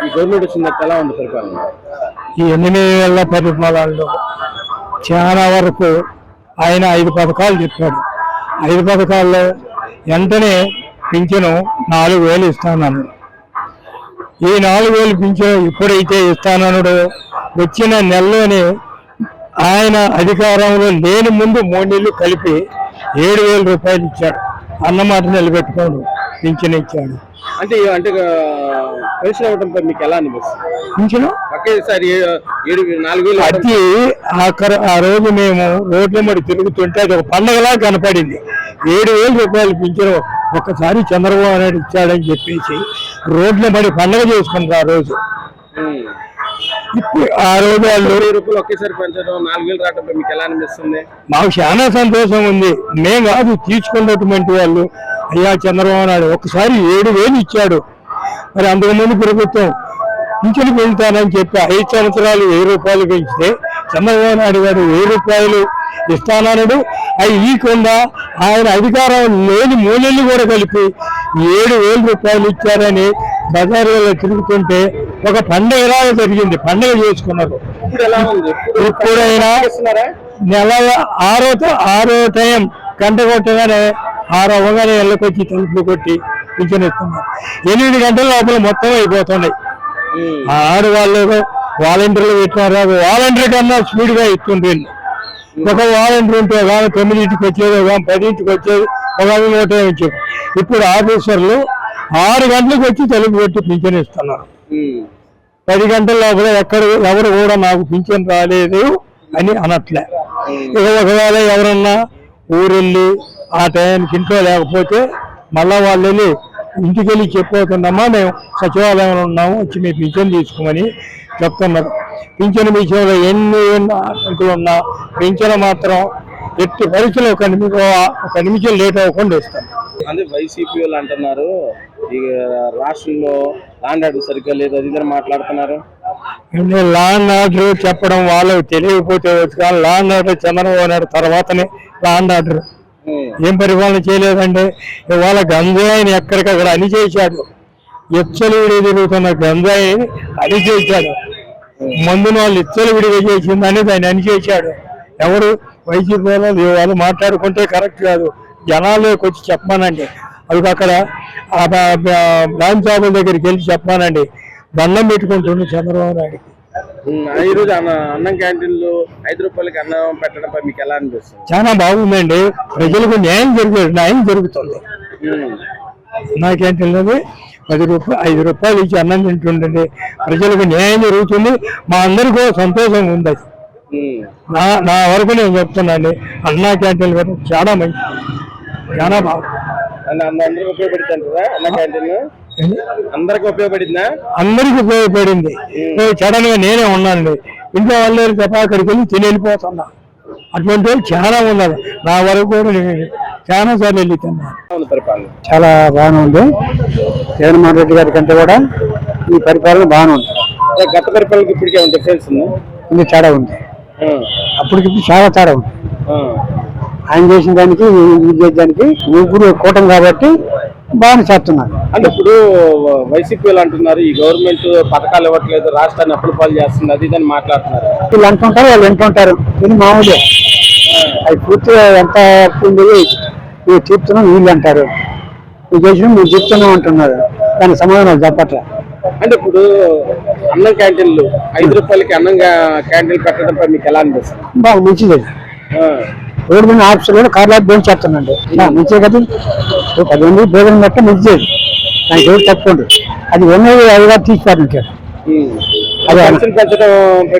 ఈ గవర్నమెంట్ వచ్చిన ఎలా ఉంది పరిపాలన? ఈ ఎనిమిది నెలల పరిపాలనలో చాలా వరకు ఆయన ఐదు పథకాలు చెప్పాడు. ఐదు పథకాల్లో వెంటనే పింఛను నాలుగు వేలు ఇస్తానన్నాడు. ఈ నాలుగు వేలు పింఛను ఇప్పుడైతే ఇస్తానన్నాడు వచ్చిన నెలలోనే ఆయన అధికారంలో లేని ముందు మూడు నెలలు కలిపి ఏడు వేల రూపాయలు ఇచ్చాడు. అన్నమాట నిలబెట్టుకోడు పింఛను ఇచ్చాడు. అంటే అంటే పెన్షన్ అవ్వడంపై మీకు ఎలా అనిపిస్తుంది? పింఛను ఒకేసారి ఏడు నాలుగు వేలు ఆఖరు ఆ రోజు మేము రోడ్ల మరి తిరుగుతుంటే అది ఒక పండగలా కనపడింది. ఏడు వేల రూపాయలు పింఛను ఒక్కసారి చంద్రబాబు నాయుడు ఇచ్చాడని చెప్పేసి రోడ్ల మరి పండగ చేసుకుంటారు ఆ రోజు. ఇప్పుడు ఆ రోజు వాళ్ళు రూపాయలు ఒకేసారి పెంచడం నాలుగు వేలు రావడంపై మీకు ఎలా అనిపిస్తుంది? మాకు చాలా సంతోషం ఉంది. మేము కాదు తీసుకున్నటువంటి వాళ్ళు అయ్యా చంద్రబాబు నాయుడు ఒకసారి ఏడు వేలు ఇచ్చాడు. మరి అంతకుముందు ప్రభుత్వం పింఛను పెంచుతానని చెప్పి ఐదు సంవత్సరాలు వెయ్యి రూపాయలు పెంచితే చంద్రబాబు నాయుడు గారు వెయ్యి రూపాయలు ఇస్తానన్నాడు. అవి ఇవ్వకుండా ఆయన అధికారం లేని మూలెళ్ళు కూడా కలిపి ఏడు వేల రూపాయలు ఇచ్చారని బజారులో తిరుగుతుంటే ఒక పండుగలాగా జరిగింది? పండుగ చేసుకున్నారు. ఎప్పుడైనా నెల ఆరో ఆరో టైం గంట కొట్టగానే ఆరో అవ్వగానే ఎల్లకొచ్చి తలుపులు కొట్టి పింఛన్ ఇస్తున్నారు. ఎనిమిది గంటల లోపల మొత్తం అయిపోతున్నాయి. ఆడవాళ్ళు వాలంటీర్లు పెట్టినారు? వాలంటీర్ కన్నా స్పీడ్గా ఇస్తుంది. ఒక వాలంటీర్ ఉంటే ఆమె తొమ్మిదింటికి వచ్చేది ఒక ఆమె పదింటికి వచ్చేది ఒక నూట వచ్చేది ఇప్పుడు ఆఫీసర్లు ఆరు గంటలకు వచ్చి తలుపు కొట్టి పింఛన్ ఇస్తున్నారు. పది గంటల లోపల ఎక్కడ ఎవరు కూడా నాకు పింఛన్ రాలేదు అని అనట్లే. ఇక ఒకవేళ ఎవరన్నా ఊరెళ్ళి ఆ టైంకి ఇంట్లో లేకపోతే మళ్ళా వాళ్ళు వెళ్ళి ఇంటికి వెళ్ళి చెప్పబోతుందమ్మా మేము సచివాలయంలో ఉన్నాము వచ్చి మీ పింఛన్ తీసుకోమని చెప్తున్నారు. పింఛన్ విషయంలో ఎన్ని ఎన్ని ఆటంకులు ఉన్నా పింఛన్ మాత్రం ఎట్టి పరీక్షలు ఒక నిమిషం ఒక నిమిషం లేట్ అవ్వకుండా ఇస్తాను అంటే వైసీపీ వాళ్ళు అంటున్నారు ఈ రాష్ట్రంలో లాండ్ సరిగ్గా లేదు అది మాట్లాడుతున్నారు. లాండ్ ఆర్డర్ చెప్పడం వాళ్ళకి తెలియకపోతే వచ్చు కానీ లాండ్ ఆర్డర్ చంద్రబాబు నాయుడు తర్వాతనే లాండ్ ఆర్డర్ ఉమ్. ఏం పరిపాలన చేయలేదంటే ఇవాళ గంజాయిని ఎక్కడికక్కడ అని చేశాడు ఎచ్చలివిడి తిరుగుతున్న గంజాయిని అని చేశాడు మందున వాళ్ళు ఎచ్చలివిడిగా చేసిందని దాన్ని అని చేశాడు ఎవరు? వైసీపీ వాళ్ళు వాళ్ళు మాట్లాడుకుంటే కరెక్ట్ కాదు. జనాల్లోకి వచ్చి చెప్పమానండి అది అక్కడ బ్రాంచ్ షాపుల దగ్గరికి వెళ్ళి చెప్పమానండి దండం పెట్టుకుంటుండే చంద్రబాబు నాయుడుకి ఉమ్. ఈ రోజు అన్న అన్నం క్యాంటీన్లు ఐదు రూపాయలకి అన్నం పెట్టడంపై మీకు ఎలా అనిపిస్తుంది? చాలా బాగుందండి. ప్రజలకు న్యాయం జరిగేది న్యాయం జరుగుతుంది. ఉమ్. నాకేంటన్నది పది రూపాయలు ఐదు రూపాయలు ఇచ్చి అన్నం తింటుండండి. ప్రజలకు న్యాయం జరుగుతుంది. మా అందరికీ సంతోషంగా ఉంది. నా నా వరకు నేను చెప్తున్నాను అన్నా క్యాంటీన్ గారు చాలా మంచి చాలా బాగుంది. అన్న అన్న అందరికి ఉపయోగపడింది అంటారా అన్న క్యాంటీన్? అందరికి ఉపయోగపడిందా? అందరికి ఉపయోగపడింది. సడన్గా నేనే ఉన్నానండి. ఇంట్లో వాళ్ళు తప్ప అక్కడికి వెళ్ళి తిని వెళ్ళిపోతున్నా. అటువంటి వాళ్ళు చాలా ఉన్నారు. నా వరకు కూడా నేను చాలా సార్లు వెళ్ళి తిన్నాను పరిపాలన. చాలా బాగానే ఉంది. జగన్మోహన్ రెడ్డి గారి కంటే కూడా ఈ పరిపాలన బాగానే ఉంది. గత పరిపాలనకి ఇప్పటికే డిఫరెన్స్ ఉందా? ఇది తేడా ఉంది. అప్పటికి చాలా తేడా ఉంది. ఆయన చేసిన దానికి ఇది చేసిన దానికి ముగ్గురు కూటమి కాబట్టి బాగానే చేస్తున్నారు. అంటే ఇప్పుడు వైసీపీ వాళ్ళు అంటున్నారు ఈ గవర్నమెంట్ పథకాలు ఇవ్వట్లేదు రాష్ట్రాన్ని అప్పుల పాలు చేస్తుంది అది ఇదని మాట్లాడుతున్నారు. వీళ్ళు అంటుంటారు వాళ్ళు వింటుంటారు. ఇది మామూలే. అది పూర్తిగా ఎంత ఉంది నువ్వు చెప్తున్నావు వీళ్ళు అంటారు. నువ్వు చేసిన నువ్వు చెప్తున్నావు అంటున్నారు. దానికి సమాధానం చెప్పట్లే. అంటే ఇప్పుడు అన్నం క్యాంటీన్లు ఐదు రూపాయలకి అన్నం క్యాంటీన్ పెట్టడంపై మీకు ఎలా అనిపిస్తుంది? బాగా మంచిది. రోడ్డు మీద ఆఫీసులో కూడా కార్లో భోజనం చేస్తున్నాండి. మంచిదే కదా? పది మంది భోజనం పెట్ట మంచిది నాకు ఎవరు తప్పకుండా. అది ఉన్నది అదిగా తీసిపారంటారు ఉమ్. అదే. పెన్షన్ పెంచడం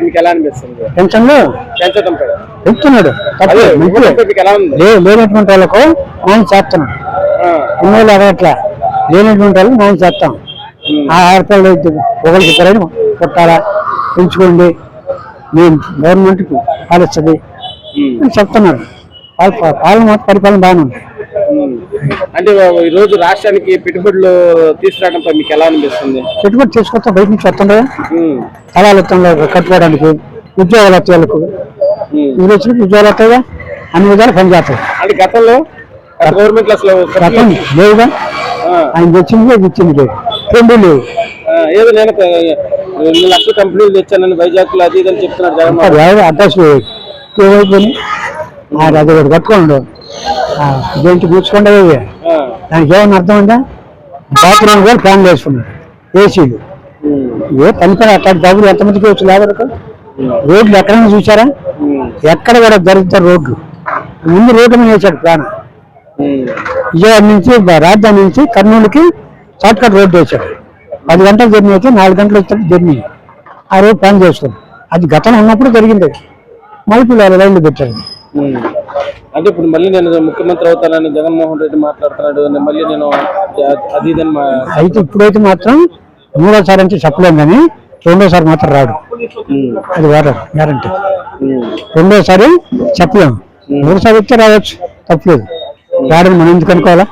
మీకు ఎలా అనిపిస్తుంది? పెన్షన్లు? పెంచడం పెంచుతున్నాడు. అదే లేనటువంటి వాళ్ళకు మనం చేస్తున్నాడు ఆ. ఉన్నోళ్ళు అడగట్లా లేనటువంటి వాళ్ళు మనం చేస్తాం. ఉమ్. ఆ ఆడపిల్లలు ఒకరికి ఇద్దరైనా కొట్టాలా? పెంచుకోండి. మేము గవర్నమెంట్కి పాలిస్తుంది. ఉమ్. అని చెప్తున్నారు. వాళ్ళ పా- పాలన పరిపాలన బాగానే ఉంది. అంటే ఈ రోజు రాష్ట్రానికి పెట్టుబడులు తీసుకురావడంపై మీకు ఎలా అనిపిస్తుంది? పెట్టుబడి తీసుకొస్తా బయట నుంచి వస్తుండే. స్థలాలు కట్టుకోవడానికి ఉద్యోగాలు ఉమ్. మీరు వచ్చిన ఉద్యోగాలు వస్తాయిగా అన్ని విధాలు పనిచేస్తాయి అంటే గతంలో గత గవర్నమెంట్ అసలు గతం లేవుగా. ఆ. ఆయన తెచ్చింది ఇచ్చింది లేదు. రెండు లేవు. ఏదో నేను లక్షల కంపెనీలు తెచ్చానని వైజాగ్లో అది ఇది అని చెప్తున్నాడు అడ్రస్ ఏమైపోయింది అది ఒకటి పట్టుకోండు ఇదేంటి కూర్చుకోండి ఆ, దానికి ఏమన్నా అర్థం ఉందా? బాత్రూమ్ కూడా ఫ్యాన్లు వేసుకున్నాడు ఏసీలు. ఏ పని పని అట్లాంటి డబ్బులు ఎంతమందికి వచ్చు లేబర్కు రోడ్లు ఎక్కడైనా చూసారా ఎక్కడ కూడా దొరుకుతారు రోడ్లు. ముందు రోడ్డు మీద వేసాడు ఉమ్, విజయవాడ నుంచి రాజధాని నుంచి కర్నూలుకి షార్ట్ కట్ రోడ్డు వేసాడు పది గంటల జర్నీ అయితే నాలుగు గంటలు వచ్చాడు జర్నీ. ఆ రోడ్ ప్లాన్ చేసుకున్నాం. అది గతంలో ఉన్నప్పుడు జరిగింది. రైళ్ళు పెట్టారు ఉమ్. అంటే ఇప్పుడు మళ్ళీ నేను ముఖ్యమంత్రి అవుతానని జగన్మోహన్ రెడ్డి మాట్లాడుతున్నాడు నేను మళ్ళీ నేను అది అయితే ఇప్పుడైతే మాత్రం మూడోసారి అంటే చెప్పలేం కానీ రెండోసారి మాత్రం రాడు. అది వారు గ్యారంటీ రెండోసారి చెప్పలేము మూడోసారి వచ్చే రావచ్చు తప్పలేదు. రాడని మనం ఎందుకు అనుకోవాలా?